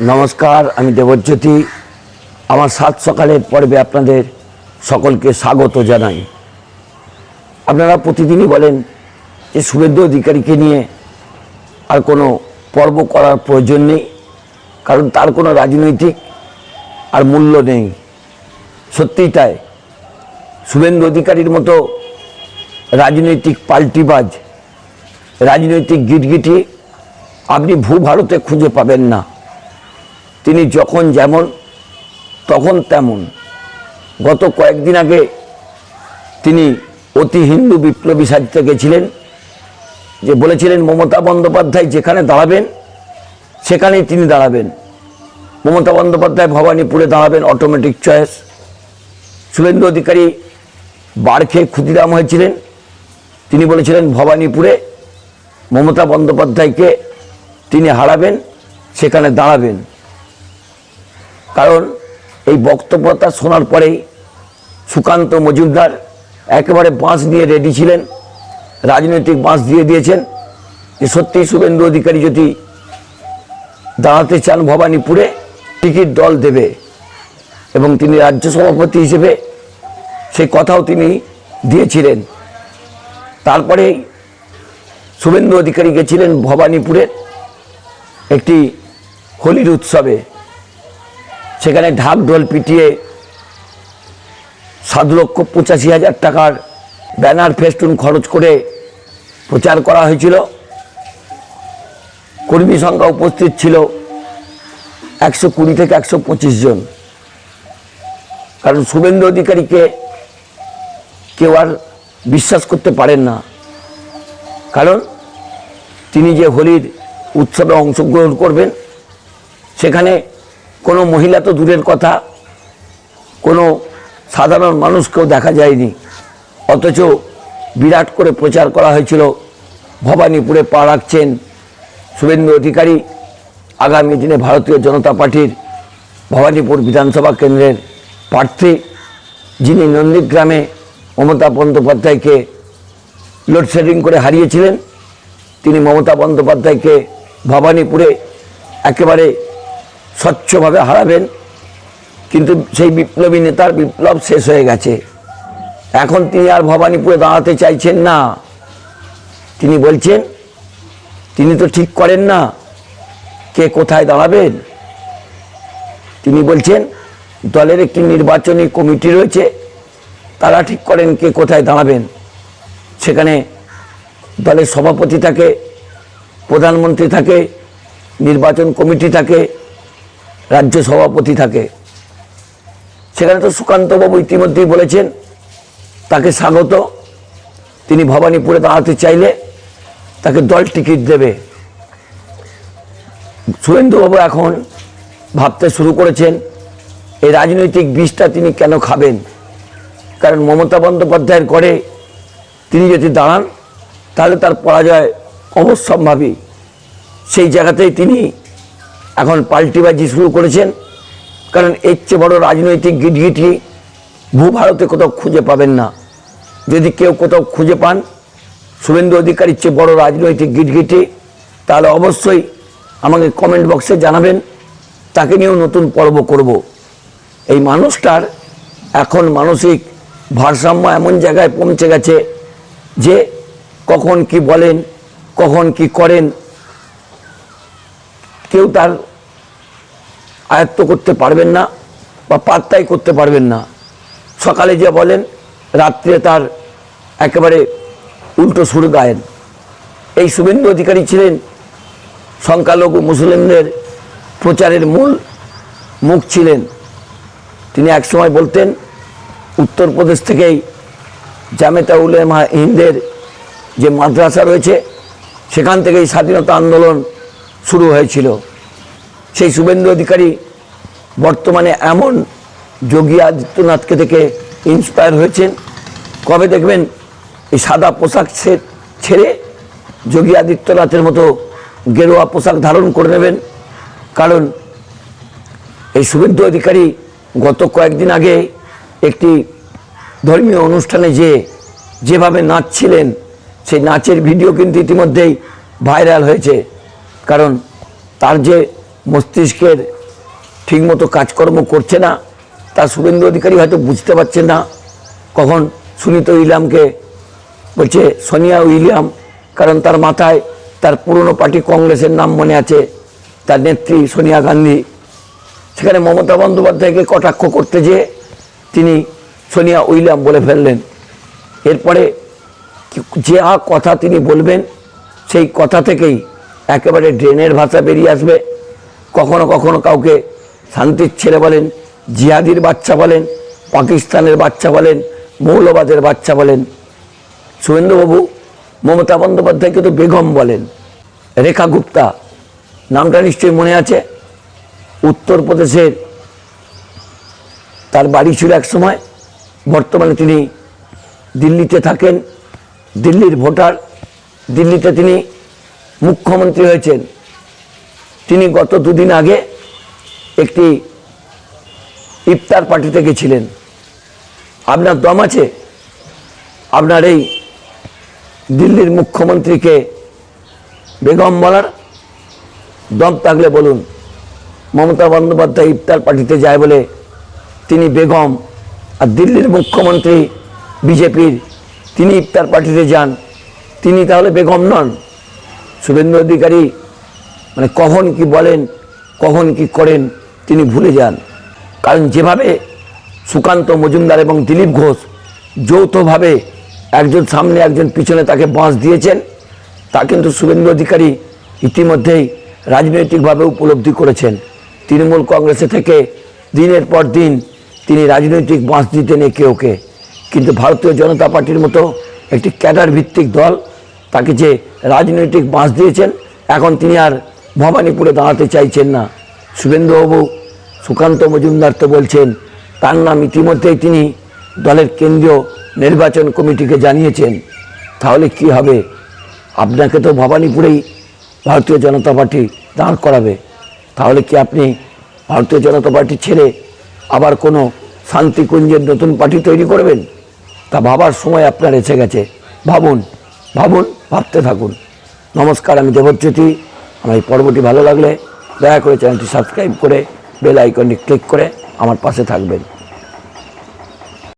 নমস্কার, আমি দেবজ্যোতি। আমার সাত সকালের পর্বে আপনাদের সকলকে স্বাগত জানাই। আপনারা প্রতিদিনই বলেন যে শুভেন্দু অধিকারীকে নিয়ে আর কোনো পর্ব করার প্রয়োজন নেই, কারণ তার কোনো রাজনৈতিক আর মূল্য নেই। সত্যিই তাই। শুভেন্দু অধিকারীর মতো রাজনৈতিক পাল্টিবাজ, রাজনৈতিক গিটগিটি আপনি ভূ ভারতে খুঁজে পাবেন না। তিনি যখন যেমন, তখন তেমন। গত কয়েকদিন আগে তিনি অতি হিন্দু বিপ্লবী সাজতে গেছিলেন, যে বলেছিলেন, মমতা বন্দ্যোপাধ্যায় যেখানে দাঁড়াবেন, সেখানেই তিনি দাঁড়াবেন। মমতা বন্দ্যোপাধ্যায় ভবানীপুরে দাঁড়াবেন অটোমেটিক চয়েস শুভেন্দু অধিকারী বার খেয়ে ক্ষুদিরাম হয়েছিলেন। তিনি বলেছিলেন, ভবানীপুরে মমতা বন্দ্যোপাধ্যায়কে তিনি হারাবেন, সেখানে দাঁড়াবেন। কারণ এই বক্তব্যটা শোনার পরেই সুকান্ত মজুমদার একেবারে বাঁশ নিয়ে রেডি ছিলেন, রাজনৈতিক বাঁশ দিয়ে দিয়েছেন যে সত্যিই শুভেন্দু অধিকারী যদি দাঁড়াতে চান ভবানীপুরে, টিকিট দল দেবে এবং তিনি রাজ্য সভাপতি হিসেবে সেই কথাও তিনি দিয়েছিলেন। তারপরে শুভেন্দু অধিকারী গেছিলেন ভবানীপুরের একটি হোলির উৎসবে। সেখানে ঢাক ঢোল পিটিয়ে সাত লক্ষ পঁচাশি হাজার টাকার ব্যানার ফেস্টুন খরচ করে প্রচার করা হয়েছিল। কর্মী সংখ্যা উপস্থিত ছিল একশো কুড়ি থেকে একশো পঁচিশ জন। কারণ শুভেন্দু অধিকারীকে কেউ আর বিশ্বাস করতে পারেন না। কারণ তিনি যে হোলির উৎসবে অংশগ্রহণ করবেন, সেখানে কোনো মহিলা তো দূরের কথা, কোনো সাধারণ মানুষকেও দেখা যায়নি। অথচ বিরাট করে প্রচার করা হয়েছিল, ভবানীপুরে পা রাখছেন শুভেন্দু অধিকারী, আগামী দিনে ভারতীয় জনতা পার্টির ভবানীপুর বিধানসভা কেন্দ্রের প্রার্থী, যিনি নন্দীগ্রামে মমতা বন্দ্যোপাধ্যায়কে লোডশেডিং করে হারিয়েছিলেন, তিনি মমতা বন্দ্যোপাধ্যায়কে ভবানীপুরে একেবারে স্বচ্ছভাবে হারাবেন। কিন্তু সেই বিপ্লবী নেতার বিপ্লব শেষ হয়ে গেছে। এখন তিনি আর ভবানীপুরে দাঁড়াতে চাইছেন না। তিনি বলছেন, তিনি তো ঠিক করেন না। কে কোথায় দাঁড়াবেন? তিনি বলছেন, দলের একটি নির্বাচনী কমিটি রয়েছে। তারা ঠিক করেন কে কোথায় দাঁড়াবেন। সেখানে দলের সভাপতি থাকে, প্রধানমন্ত্রী থাকে, নির্বাচন কমিটি থাকে রাজ্য সভাপতি থাকে। সেখানে তো সুকান্তবাবু ইতিমধ্যেই বলেছেন, তাকে স্বাগত। তিনি ভবানীপুরে দাঁড়াতে চাইলে তাকে দল টিকিট দেবে। সুরেন্দ্রবাবু এখন ভাবতে শুরু করেছেন, এই রাজনৈতিক বিষটা তিনি কেন খাবেন? কারণ মমতা বন্দ্যোপাধ্যায়ের করে তিনি যদি দাঁড়ান, তাহলে তার পরাজয় অবশ্যম্ভাবী। সেই জায়গাতেই তিনি এখন পাল্টিবাজি শুরু করেছেন। কারণ এর চেয়ে বড় রাজনৈতিক গিটগিটি ভূভারতে কোথাও খুঁজে পাবেন না। যদি কেউ কোথাও খুঁজে পান, শুভেন্দু অধিকারীর চেয়ে বড় রাজনৈতিক গিটগিটি তাহলে অবশ্যই আমাকে কমেন্ট বক্সে জানাবেন। তাকে নিয়েও নতুন পর্ব করব। এই মানুষটার এখন মানসিক ভারসাম্য এমন জায়গায় পৌঁছে গেছে যে কখন কি বলেন, কখন কি করেন কেউ তার আয়ত্ত করতে পারবেন না বা পাত্তাই করতে পারবেন না। সকালে যে বলেন, রাত্রে তার একেবারে উল্টো সুর গায়েন। এই শুভেন্দু অধিকারী ছিলেন সংখ্যালঘু মুসলিমদের প্রচারের মূল মুখ ছিলেন। তিনি একসময় বলতেন, উত্তরপ্রদেশ থেকেই জামেতা উলেমা হিন্দের যে মাদ্রাসা রয়েছে, সেখান থেকেই স্বাধীনতা আন্দোলন শুরু হয়েছিল। সেই শুভেন্দু অধিকারী বর্তমানে এমন যোগী আদিত্যনাথকে থেকে ইন্সপায়ার হয়েছেন। কবে দেখবেন এই সাদা পোশাক ছেড়ে যোগী আদিত্যনাথের মতো গেরুয়া পোশাক ধারণ করে নেবেন? কারণ এই শুভেন্দু অধিকারী গত কয়েকদিন আগে একটি ধর্মীয় অনুষ্ঠানে যে যেভাবে নাচছিলেন, সেই নাচের ভিডিও কিন্তু ইতিমধ্যেই ভাইরাল হয়েছে। কারণ তার যে মস্তিষ্কের ঠিকমতো কাজকর্ম করছে না, তা শুভেন্দু অধিকারী হয়তো বুঝতে পারছে না। কখন সুনীত উইলিয়ামকে বলছে, সোনিয়া উইলিয়াম, কারণ তার মাথায় তার পুরনো পার্টি কংগ্রেসের নাম মনে আছে, তার নেত্রী সোনিয়া গান্ধী। সেখানে মমতা বন্দ্যোপাধ্যায়কে কটাক্ষ করতে যেয়ে তিনি সোনিয়া উইলিয়াম বলে ফেললেন। এরপরে যে কথা তিনি বলবেন, সেই কথা থেকেই একেবারে ড্রেনের ভাষা বেরিয়ে আসবে। কখনো কখনো কাউকে শান্তির ছেলে বলেন, জিহাদির বাচ্চা বলেন, পাকিস্তানের বাচ্চা বলেন, মৌলবাদের বাচ্চা বলেন। শুভেন্দুবাবু মমতা বন্দ্যোপাধ্যায়কে তো বেগম বলেন। রেখা গুপ্তা, নামটা নিশ্চয়ই মনে আছে? উত্তরপ্রদেশের তার বাড়ি ছিল এক সময়। বর্তমানে তিনি দিল্লিতে থাকেন। দিল্লির ভোটার। দিল্লিতে তিনি মুখ্যমন্ত্রী হয়েছেন। তিনি গত দুদিন আগে একটি ইফতার পার্টিতে গেছিলেন। আপনার দম আছে? আপনার এই দিল্লির মুখ্যমন্ত্রীকে বেগম বলার দম থাকলে বলুন, মমতা বন্দ্যোপাধ্যায় ইফতার পার্টিতে যায় বলে তিনি বেগম আর দিল্লির মুখ্যমন্ত্রী বিজেপির, তিনি ইফতার পার্টিতে যান। তিনি তাহলে বেগম নন? শুভেন্দু অধিকারী মানে কখন কি বলেন, কখন কি করেন, তিনি ভুলে যান। কারণ যেভাবে সুকান্ত মজুমদার এবং দিলীপ ঘোষ যৌথভাবে একজন সামনে, একজন পিছনে তাকে বাঁশ দিয়েছেন, তা কিন্তু শুভেন্দু অধিকারী ইতিমধ্যেই রাজনৈতিকভাবে উপলব্ধি করেছেন। তৃণমূল কংগ্রেসে থেকে দিনের পর দিন তিনি রাজনৈতিক বাঁশ দিতেন একে ওকে। কিন্তু ভারতীয় জনতা পার্টির মতো একটি ক্যাডার ভিত্তিক দল তাকে যে রাজনৈতিক বাঁশ দিয়েছেন, এখন তিনি আর ভবানীপুরে দাঁড়াতে চাইছেন না। শুভেন্দুবাবু সুকান্ত মজুমদার তো বলছেন, তার নাম ইতিমধ্যেই তিনি দলের কেন্দ্রীয় নির্বাচন কমিটিকে জানিয়েছেন। তাহলে কি হবে? আপনাকে তো ভবানীপুরেই ভারতীয় জনতা পার্টি দাঁড় করাবে। তাহলে কি আপনি ভারতীয় জনতা পার্টি ছেড়ে আবার কোনো শান্তিকুঞ্জের নতুন পার্টি তৈরি করবেন? তা ভাবার সময় আপনার এসে গেছে। ভাবুন। ভাবুন, ভাবতে থাকুন। নমস্কার, আমি দেবজ্যোতি। আমার এই পর্বটি ভালো লাগলে দয়া করে চ্যানেলটি সাবস্ক্রাইব করে বেল আইকনটি ক্লিক করে আমার পাশে থাকবেন।